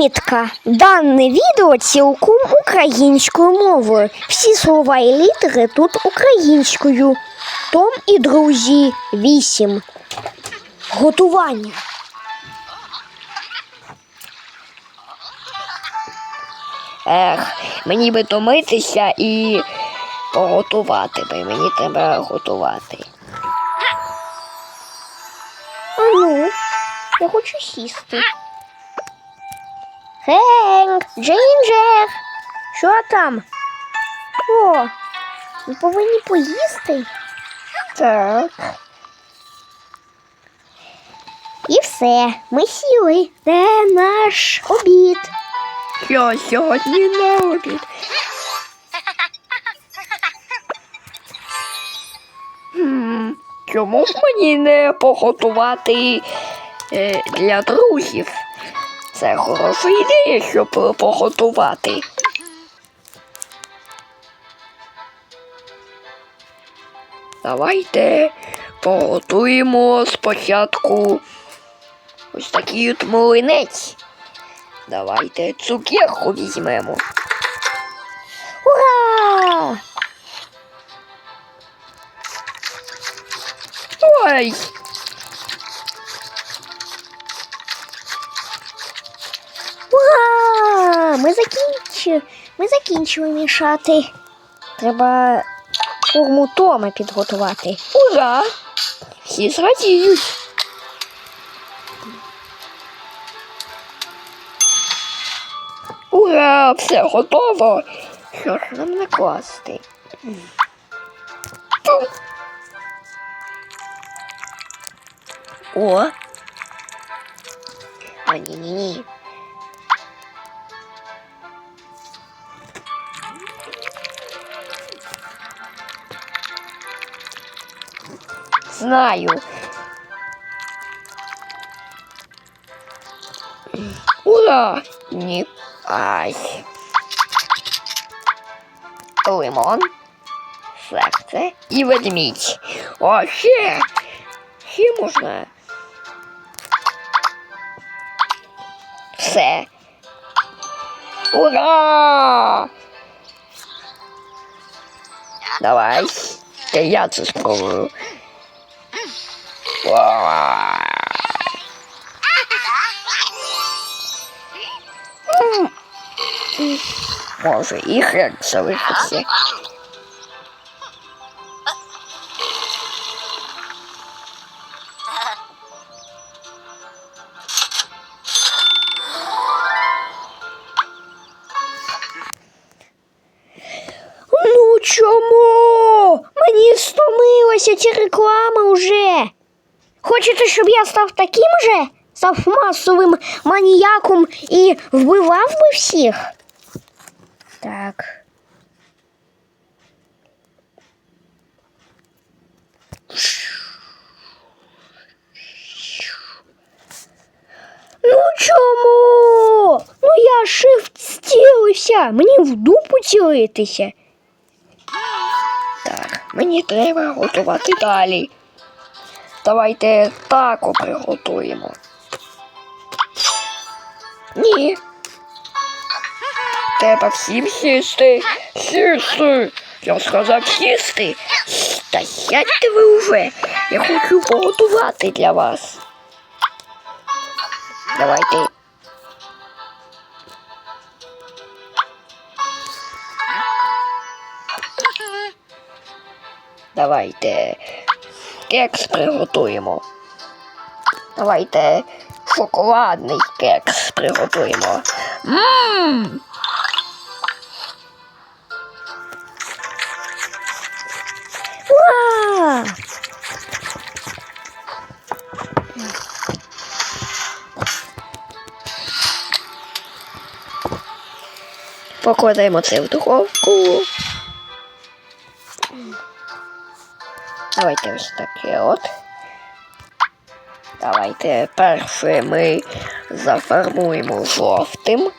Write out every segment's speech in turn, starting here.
Примітка. Дане відео цілком українською мовою. Всі слова і літери тут українською. Том і друзі 8. Готування. Ех, мені би томитися і поготувати би. Мені треба готувати. Ну, я хочу сісти. Хенк, Джинджер, що там? О, ми повинні поїсти. Так. І все, ми сіли. Де наш обід? Що сьогодні на обід? Хм, чому б мені не поготувати е, для друзів? Це хороша ідея, щоб поготувати. Давайте поготуємо спочатку ось такий от млинець. Давайте цукерку візьмемо. Ура! Ой! Ми закінчили. Ми закінчили мішати. Треба форму Тома підготувати. Ура! Всі зрадіють. Ура! Все готово. Що ж нам накласти? О! А ні-ні-ні. Знаю. Ура! Ні. Ай. Лимон. Серце і ведмідь. О, ще. Ще можна. Все. Ура! Давай. Та я це спробую. Може, і хрен залишиться. Ну чому? Мені стомилася ця реклама вже. Хочете, щоб я став таким же? Став масовим маніяком і вбивав би всіх? Так. Ну чому? Ну я шифт стілився. Мені в дупу цілитися. Так, мені треба готувати далі. Давайте тако приготуємо. Ні. Треба всім сісти. Сісти. Я сказав сісти. Та сядьте ви вже. Я хочу поготувати для вас. Давайте. Давайте кекс приготуємо. Давайте шоколадний кекс приготуємо. Мм! Ура! Покладаємо це в духовку. Давайте ось таке от. Давайте перше ми зафармуємо жовтим.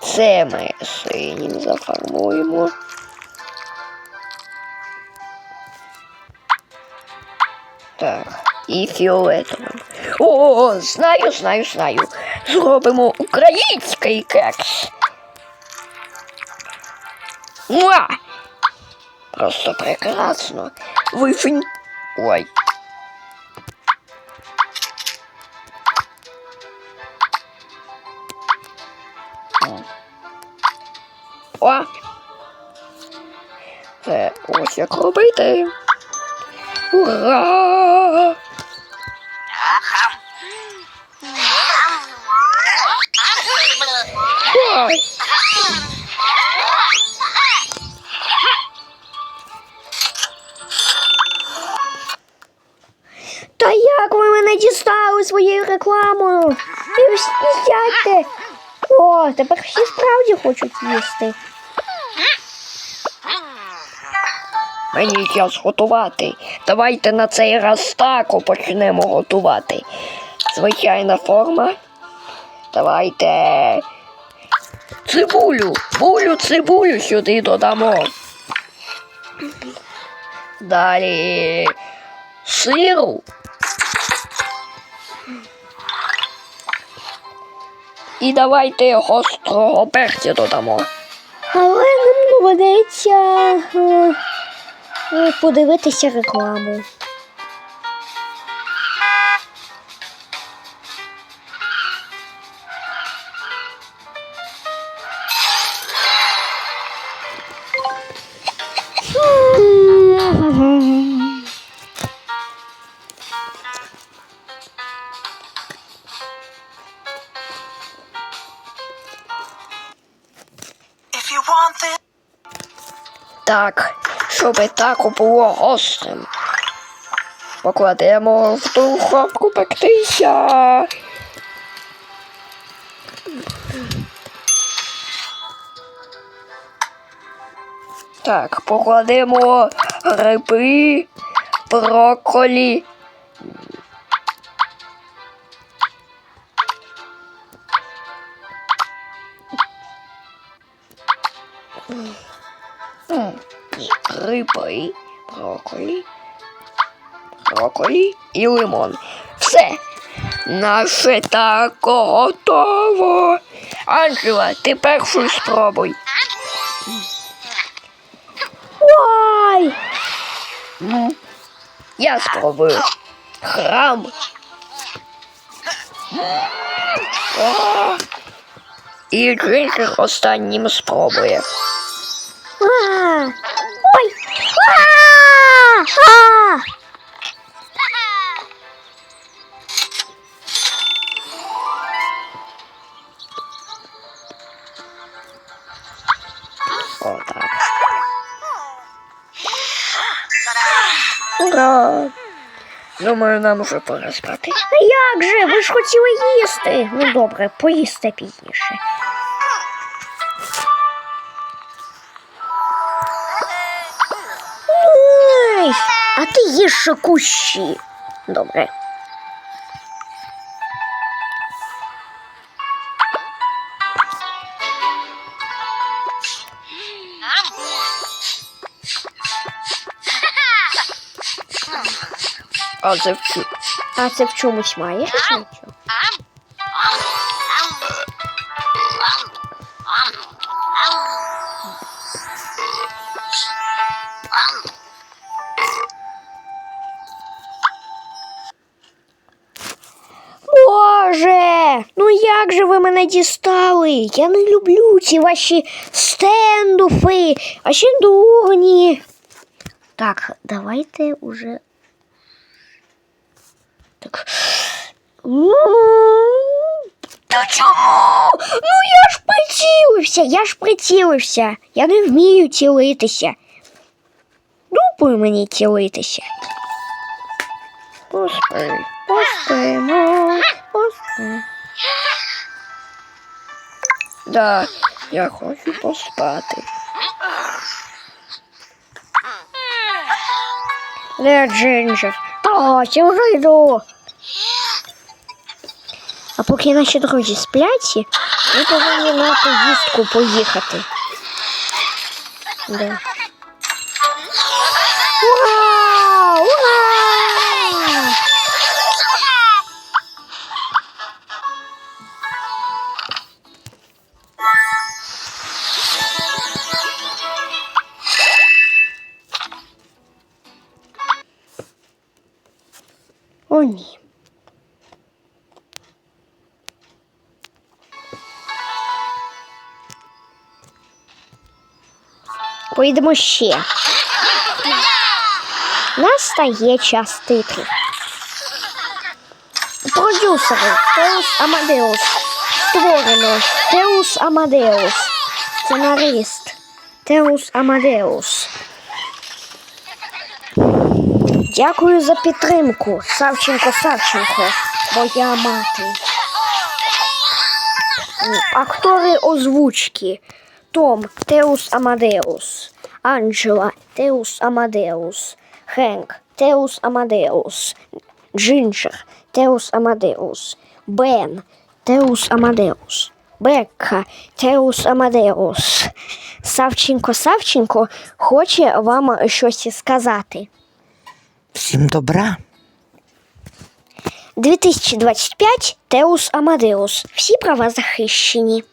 Це ми синім зафармуємо. Так. і фіолетовим. О, знаю, знаю, знаю. Зробимо український кекс. Муа! Просто прекрасно. Вифень. Ой. О! Це ось як робити. Ура! Ой! Мене дістали своєю рекламою? І всі сядьте. О, тепер всі справді хочуть їсти. Мені час готувати. Давайте на цей раз тако почнемо готувати. Звичайна форма. Давайте. Цибулю, булю, цибулю сюди додамо. Далі сиру. І давайте гострого перця додамо. Але нам доведеться е, е, подивитися рекламу. Так, щоб тако було гострим. Покладемо в духовку пектися. Так, покладемо гриби, брокколі. Брокколі, брокколі і лимон. Все. Наше тако готово. Анджела, ти першу спробуй. Ой! Я спробую. Храм. А. І Джинджер останнім спробує. А! Думаю, нам уже пора спати. А як же? Ви ж хотіли їсти. Ну добре, поїсти пізніше. А ти їж ще кущі. Добре. А це в, А це в чомусь має як же ви мене дістали? Я не люблю ці ваші стендуфи, а ще дурні. Так, давайте уже. Так. Та чому? Ну я ж прицілився, я ж прицілився. Я не вмію цілитися. Дупою мені цілитися. Поспи. Поспимо, поспимо. Да, я хочу поспати. Де Джинджер? Та, я вже йду. А поки наші друзі сплять, ми повинні на поїздку поїхати. Де? Поїдемо ще. Настає час титрів. Продюсери Теус Амадеус. Створено Теус Амадеус. Сценарист Теус Амадеус. Дякую за підтримку. Савченко Савченко, моя мати. Актори озвучки. Том Теус Амадеус. Анджела Теус Амадеус. Хенк Теус Амадеус. Джинджер Теус Амадеус. Бен Теус Амадеус. Бекка Теус Амадеус. Савченко Савченко хоче вам щось сказати. Всім добра. 2025 Теус Амадеус. Всі права захищені.